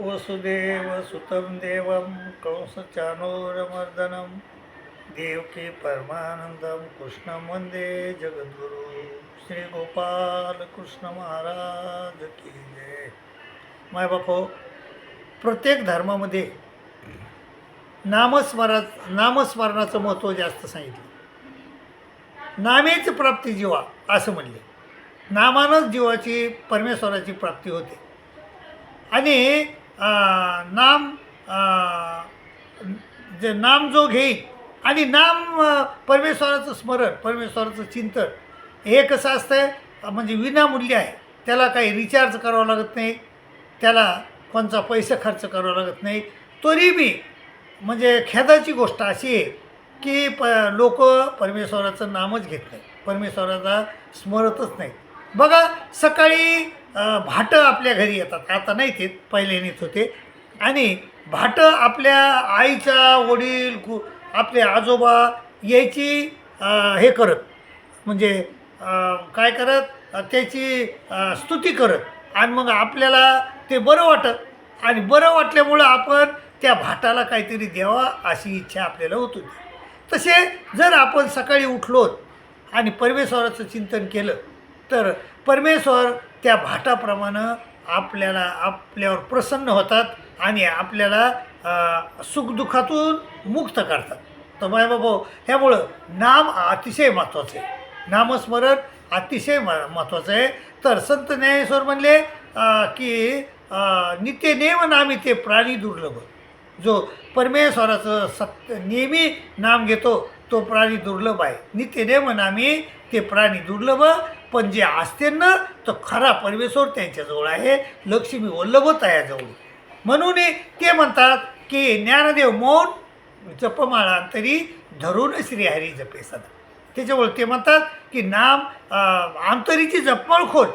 वसुदेव सुतं देवं कंसचानूरमर्दनं। देवकी परमानंदम कृष्णं वंदे जगद्गुरु। श्री गोपाल कृष्ण महाराज की जय। माय बापो प्रत्येक धर्मामध्ये नामस्मरा नामस्मरणाचं महत्त्व जास्त सांगितलं. नामेच प्राप्ती जीवा असं म्हणले. नामानंच जीवाची परमेश्वराची प्राप्ती होते. आणि नाम जे नाम जो घेईल आणि नाम परमेश्वराचं स्मरण परमेश्वराचं चिंतन हे कसं असतं म्हणजे विनामूल्य आहे. त्याला काही रिचार्ज करावं लागत नाही. त्याला कोणचा पैसे खर्च करावा लागत नाही. तरी बी म्हणजे खेदाची गोष्ट अशी आहे की प लोक परमेश्वराचं नामच घेत नाही परमेश्वराचा स्मरतच नाही बघा सकाळी भाटं आपल्या घरी येतात. आता नाही ते पहिले नेत होते. आणि भाटं आपल्या आईच्या वडील कु आपले आजोबा यायची हे करत. म्हणजे काय करत? त्याची स्तुती करत. आणि मग आपल्याला ते बरं वाटत. आणि बरं वाटल्यामुळं आपण त्या भाटाला काहीतरी द्यावा अशी इच्छा आपल्याला होत. होती तसे जर आपण सकाळी उठलो आणि परमेश्वराचं चिंतन केलं तर परमेश्वर त्या भाटाप्रमाणे आपल्याला आपल्यावर प्रसन्न होतात आणि आपल्याला सुखदुःखातून मुक्त करतात. तर माय बाबा ह्यामुळं नाम अतिशय महत्त्वाचं आहे. नामस्मरण अतिशय म महत्त्वाचं आहे. तर संत ज्ञानेश्वर म्हणले की नित्य नेम नामी ते प्राणी दुर्लभ. जो परमेश्वराचं सत्य नेहमी नाम घेतो तो प्राणी दुर्लभ आहे. नित्यनेम नामी ते प्राणी दुर्लभ. पण जे असते ना तो खरा परमेश्वर त्यांच्याजवळ आहे. लक्ष्मी वल्लभ तयाजवळ म्हणून ते म्हणतात की ज्ञानदेव मौन जपमाळा अंतरी धरून श्रीहरी जपे सदा. त्याच्यामुळे ते म्हणतात की नाम आंतरीची अंतरीची खोल.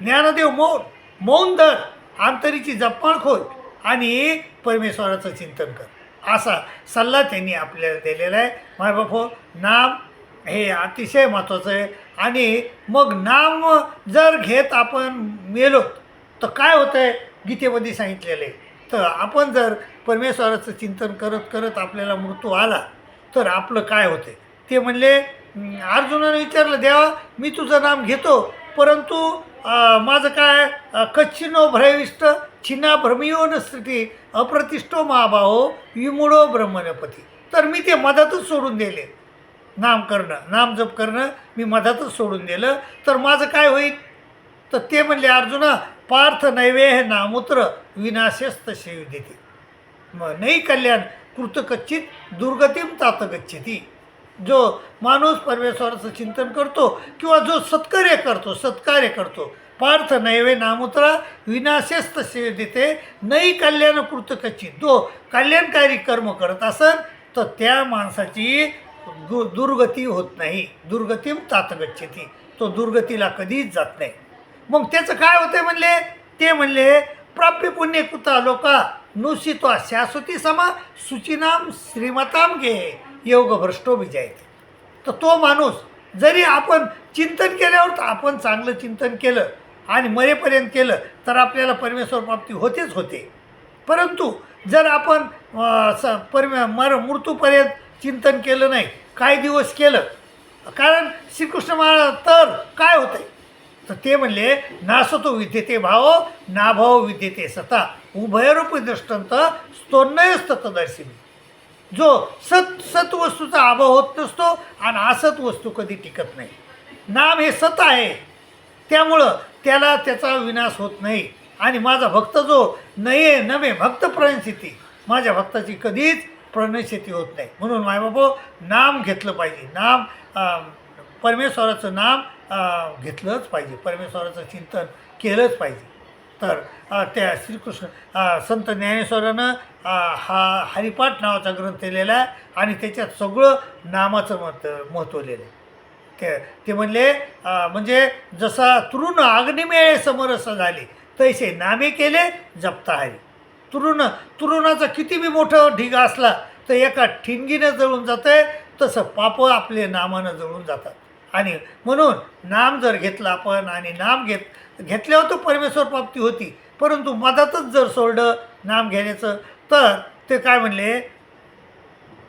ज्ञानदेव मौन मौन धर आंतरीची जपमाळ खोल आणि परमेश्वराचं चिंतन कर. असा सल्ला त्यांनी आपल्याला दिलेला आहे. माय बापो हो, नाम हे अतिशय महत्त्वाचं आहे. आणि मग नाम जर घेत आपण मेलो तर काय होतं आहे गीतेमध्ये सांगितलेलं आहे. तर आपण जर परमेश्वराचं चिंतन करत करत आपल्याला मृत्यू आला तर आपलं काय होते ते म्हणले अर्जुनानं अर्जुनाने विचारलं देवा मी तुझं नाम घेतो परंतु माझं काय कच्छिनो भ्रयविष्ट छिन्ना भ्रमियो स्थिती अप्रतिष्ठो महाभाहो विमुडो ब्रह्मणपती. तर मी ते मधातच सोडून दिले. नाम करणं नाम जप करणं मी मधातच सोडून दिलं. तर माझं काय होईल? तर ते म्हणले अर्जुना पार्थ नैवेह नामूत्र विनाशस्त शेव देते मग नाही कल्याण कृतकच्चित दुर्गतीम तातगच्छिती जो माणूस परमेश्वराचं चिंतन करतो किंवा जो सत्कार्य करतो सत्कार्य करतो पार्थ नैवे नामूत्रा विनाशस्त शेव देते नाही कल्याण कृतकच्चित. जो कल्याणकारी कर्म करत असेल तर त्या माणसाची दु दुर्गती होत नाही. दुर्गतीम तातगच्छती. तो दुर्गतीला कधीच जात नाही. मग त्याचं काय होतं म्हणले? ते म्हणले प्राप्य पुण्य कुता लोका नुसित्वा शाश्वती समा सुचिनाम श्रीमताम घे योग भ्रष्टो विजयते. तर तो माणूस जरी आपण चिंतन केल्यावर तर आपण चांगलं चिंतन केलं आणि मरेपर्यंत केलं तर आपल्याला परमेश्वर प्राप्ती होतेच होते. परंतु जर आपण स परमे मर मृत्यूपर्यंत चिंतन केलं नाही काही दिवस केलं? कारण श्रीकृष्ण महाराज तर काय होतंय? तर ते म्हणले नासतो विद्यते भाव नाभाव विद्यते सता. उभयरूप दृष्टांत स्तोन्नयस्तत्वदर्शिनी जो सत सत वस्तूचा अभाव होत नसतो आणि असत वस्तू कधी टिकत नाही. नाम हे सत आहे. त्यामुळं त्याला त्याचा विनाश होत नाही. आणि माझा भक्त जो नये नवे भक्त प्रयंसिती. माझ्या भक्ताची कधीच प्रणशिती होत नाही. म्हणून मायबाबो नाम घेतलं पाहिजे. नाम परमेश्वराचं नाम घेतलंच पाहिजे. परमेश्वराचं चिंतन केलंच पाहिजे. तर त्या श्रीकृष्ण संत ज्ञानेश्वरानं हा हरिपाठ नावाचा ग्रंथ लिहिला आहे आणि त्याच्यात सगळं नामाचं मत महत्त्व लिहिलं आहे. ते ते म्हणले म्हणजे जसा तृण अग्निमेळे समरस झाले तैसे नामे केले जपता हरी. तुरुण तुरुणाचा किती बी मोठं ढिग असला तर एका ठिणगीनं जळून जाते तसं पाप आपले नामानं जळून जातात. आणि म्हणून नाम जर घेतलं आपण आणि नाम घेत घेतल्यावर तर परमेश्वर प्राप्ती होती परंतु मधातच जर सोडलं नाम घेण्याचं तर ते काय म्हणले?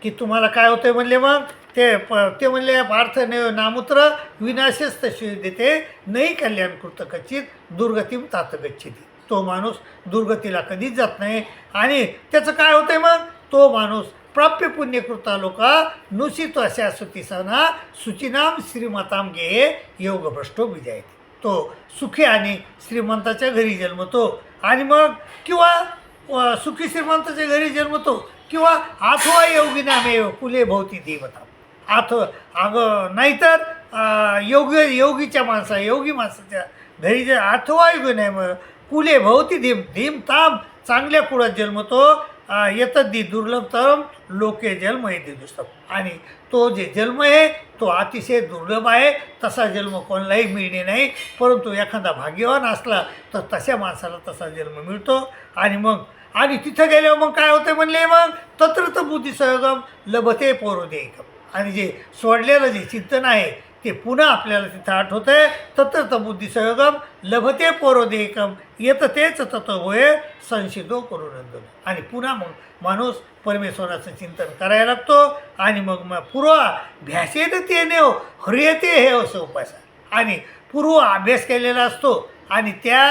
की तुम्हाला काय होतंय म्हणले मग? ते प ते म्हणले पार्थ न नामुत्र विनाशच तशी देते नाही कल्याण कृत कचित दुर्गतीम तात गच्छिती तो माणूस दुर्गतीला कधीच जात नाही. आणि त्याचं काय होतंय मग? तो माणूस प्राप्य पुण्यकृता लोका नुसित अशा सुतीसाना सुचिनाम श्रीमताम गे योगभ्रष्टो विजयते. तो सुखी आणि श्रीमंताच्या घरी जन्मतो. आणि मग किंवा सुखी श्रीमंताच्या घरी जन्मतो किंवा अथवा योगी नामे कुले भोवती देवता. आथ अगं नाहीतर अ, योगी योगीच्या माणसा योगी माणसाच्या घरी जे अथवा योगी नाही मग कुले भवती धीम धीम ताम चांगल्या कुळात जन्मतो. अ, दुर्लभ दुर्लभतम लोके जन्म येते दुसरं आणि तो जे जन्म आहे तो अतिशय दुर्लभ आहे. तसा जन्म कोणालाही मिळणे नाही. परंतु एखादा भाग्यवान असला तर तशा माणसाला तसा जन्म मिळतो. आणि मग आणि तिथं गेल्यावर मग काय होतं म्हणले मग? तत्र तर बुद्धिसहगम लभते पौरोदेयकम. आणि जे सोडलेलं जे चिंतन आहे ते पुन्हा आपल्याला तिथं आठवतं आहे तत्र तर बुद्धिसहगम लभते पौरोदेयकम येतं तेच तत्व होय संशिदो करुनंदन. आणि पुन्हा मग माणूस परमेश्वराचं चिंतन करायला लागतो आणि मग मग पूर्वा भ्यासेत ते नेव हरियते हे असं उपासा आणि पूर्व अभ्यास केलेला असतो आणि त्या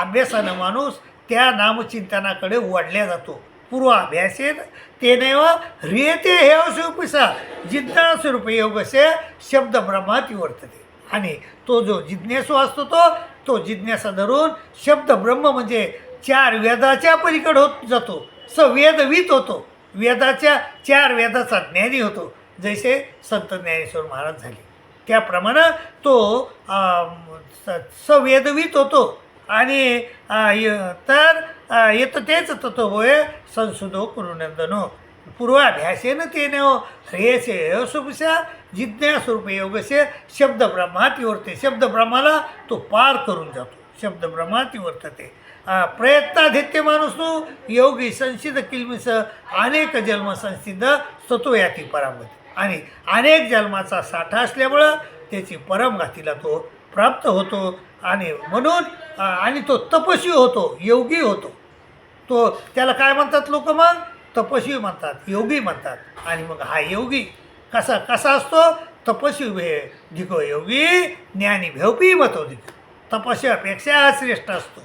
अभ्यासानं माणूस त्या नामचिंतनाकडे वळल्या जातो. पूर्वाभ्यासेन तेनैव ह्रियते हे असं उपसा योगस्य स्वरूप शब्द ब्रह्माती वर्तते. आणि तो जो जिज्ञासू असतो तो तो जिज्ञासा धरून शब्द ब्रह्म म्हणजे चार वेदाच्या पलीकडे होत जातो. स वेदवीत होतो. वेदाच्या चार वेदाचा ज्ञानी होतो. जैसे संत ज्ञानेश्वर महाराज झाले. त्याप्रमाणे तो स- सवेदवीत होतो. आणि य- तर येतं तेच तत्व होय संसुदो कुरुनंदनो. पूर्वाभ्यासेन तेन ह्रेयसे सुपशा जिज्ञासरूप योगसे शब्द ब्रह्मात वर्ते शब्द ब्रह्माला तो पार करून जातो. शब्द ब्रह्मात वर्तते प्रयत्नाधित्य माणूस तू योगी संसिद्ध किलमिस अनेक जन्म संसिद्ध स्वतो याती परामती आणि अनेक जन्माचा साठा असल्यामुळं त्याची परमगातीला तो प्राप्त होतो. आणि म्हणून आणि तो तपस्वी होतो योगी होतो. तो त्याला काय म्हणतात लोक मग? तपस्वी म्हणतात योगी म्हणतात. आणि मग हा योगी कसा कसा असतो? तपस्वी भे धिको योगी ज्ञानी भेवपी मतो धिक. तपस्यापेक्षा हा श्रेष्ठ असतो.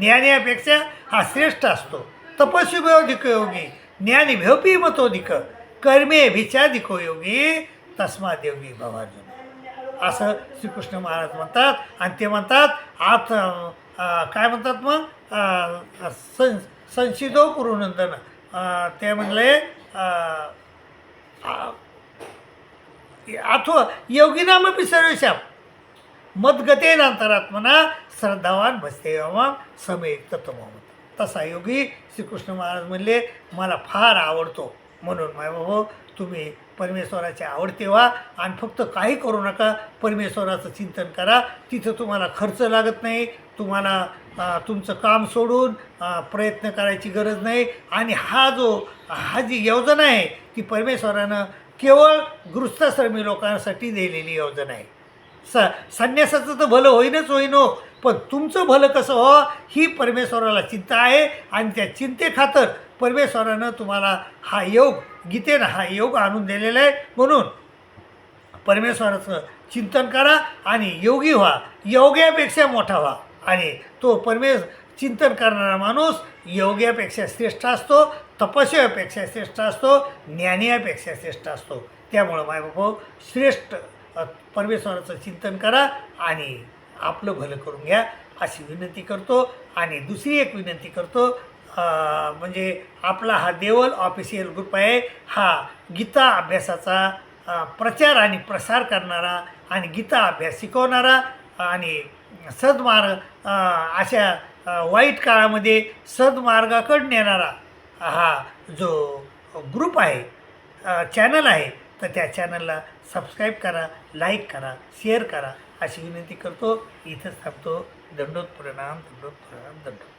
ज्ञानीपेक्षा हा श्रेष्ठ असतो. तपस्वी भेवधिक योगी ज्ञानी भेवपी मतोधिक कर्मे भिचाधिको योगी तस्मात योगी भवार्जुन. असं श्रीकृष्ण महाराज म्हणतात. आणि ते म्हणतात आत काय म्हणतात मग? सं संशिदो कुरुनंदन ते म्हणले आ- अथवा योगिनामपि सर्वेशाप मदगतेन अंतरात्मना श्रद्धावान भसते मग समेक तत्वमत तसा योगी श्रीकृष्ण महाराज म्हणले मला फार आवडतो. म्हणून माय तुम्ही परमेश्वराचे आवडते व्हा आणि फक्त काही करू नका. परमेश्वराचं चिंतन करा. तिथं तुम्हाला खर्च लागत नाही. तुम्हाला तुमचं काम सोडून प्रयत्न करायची गरज नाही. आणि हा जो हा जी योजना आहे ती परमेश्वरानं केवळ गृहस्थाश्रमी लोकांसाठी दिलेली योजना आहे. स संन्यासाचं तर भलं होईनच होईनो पण तुमचं भलं कसं हो ही परमेश्वराला चिंता आहे. आणि त्या चिंतेखातर परमेश्वरानं तुम्हाला हा योग गीतेनं हा योग आणून दिलेला आहे. म्हणून परमेश्वराचं चिंतन करा आणि योगी व्हा. योग्यापेक्षा मोठा व्हा. आणि तो परमेश चिंतन करणारा माणूस योग्यापेक्षा श्रेष्ठ असतो तपस्यापेक्षा श्रेष्ठ असतो ज्ञानीयापेक्षा श्रेष्ठ असतो. त्यामुळं माय बाबा श्रेष्ठ परमेश्वराचं चिंतन करा आणि आपलं भलं करून घ्या. अशी विनंती करतो आणि दुसरी एक विनंती करतो म्हणजे आपला हा देवल ऑफिशियल ग्रुप आहे. हा गीता अभ्यासाचा प्रचार आणि प्रसार करणारा आणि गीता अभ्यास शिकवणारा आणि सद्मार्ग अशा वाईट काळामध्ये सद्मार्गाकडे नेणारा हा जो ग्रुप आहे चॅनल आहे तर त्या चॅनलला सबस्क्राईब करा लाईक करा शेअर करा अशी विनंती करतो. इथंच थांबतो. दंडोत प्रणाम दंडोत प्रणाम दंडोत